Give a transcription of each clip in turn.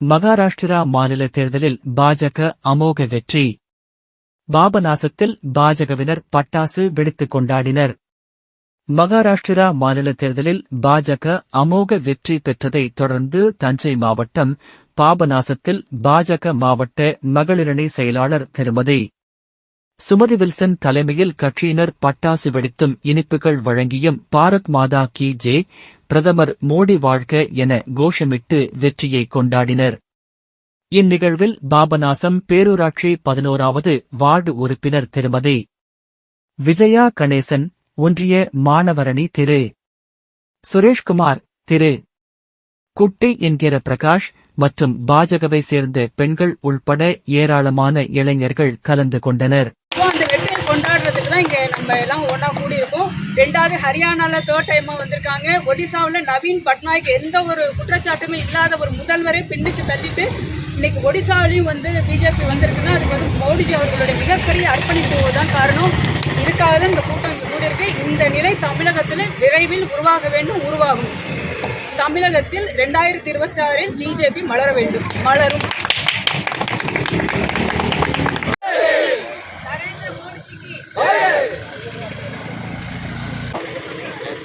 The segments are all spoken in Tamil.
மகாராஷ்டிரா மாநில தேர்தலில் பாஜக அமோக வெற்றி. பாபநாசத்தில் பாஜகவினர் பட்டாசு வெடித்துக் கொண்டாடினர். மகாராஷ்டிரா மாநில தேர்தலில் பாஜக அமோக வெற்றி பெற்றதை தொடர்ந்து தஞ்சை மாவட்டம் பாபநாசத்தில் பாஜக மாவட்ட மகளிரணி செயலாளர் திருமதி சுமதி வில்சன் தலைமையில் கட்சியினர் பட்டாசு வெடித்தும் இனிப்புகள் வழங்கியும் பாரத் மாதா கி ஜே பிரதமர் மோடி வாழ்க என கோஷமிட்டு வெற்றியை கொண்டாடினர். இந்நிகழ்வில் பாபநாசம் பேரூராட்சி பதினோராவது வார்டு உறுப்பினர் திருமதி விஜயா கணேசன் ஒன்றிய மாணவரணி திரு சுரேஷ்குமார் திரு குட்டி என்கிற பிரகாஷ் மற்றும் பாஜகவை சேர்ந்த பெண்கள் உள்பட ஏராளமான இளைஞர்கள் கலந்து கொண்டனர். கொண்டாடுறதுக்கு தான் இங்கே நம்ம எல்லாம் ஒன்றா கூடியிருக்கோம். ரெண்டாவது ஹரியானாவில் தேர்ட் டைமாக வந்திருக்காங்க. ஒடிசாவில் நவீன் பட்நாயக் எந்த ஒரு குற்றச்சாட்டுமே இல்லாத ஒரு முதல்வரை பின்னுக்கு தள்ளிட்டு இன்னைக்கு ஒடிசாவிலையும் வந்து பிஜேபி வந்திருக்குன்னா அதுக்கு வந்து மோடிஜி அவர்களுடைய மிகப்பெரிய அர்ப்பணிப்பு தான் காரணம். இதுக்காக தான் இந்த கூட்டம் இங்கே கூடியிருக்கு. இந்த நிலை தமிழகத்தில் விரைவில் உருவாக வேண்டும் உருவாகும். தமிழகத்தில் ரெண்டாயிரத்தி இருபத்தி ஆறில் பிஜேபி மலர வேண்டும். மலரும்.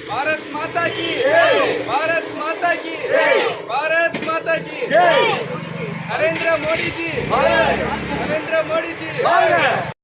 भारत माता की भारत माता की भारत माता की नरेंद्र मोदी जी। नरेंद्र मोदी जी।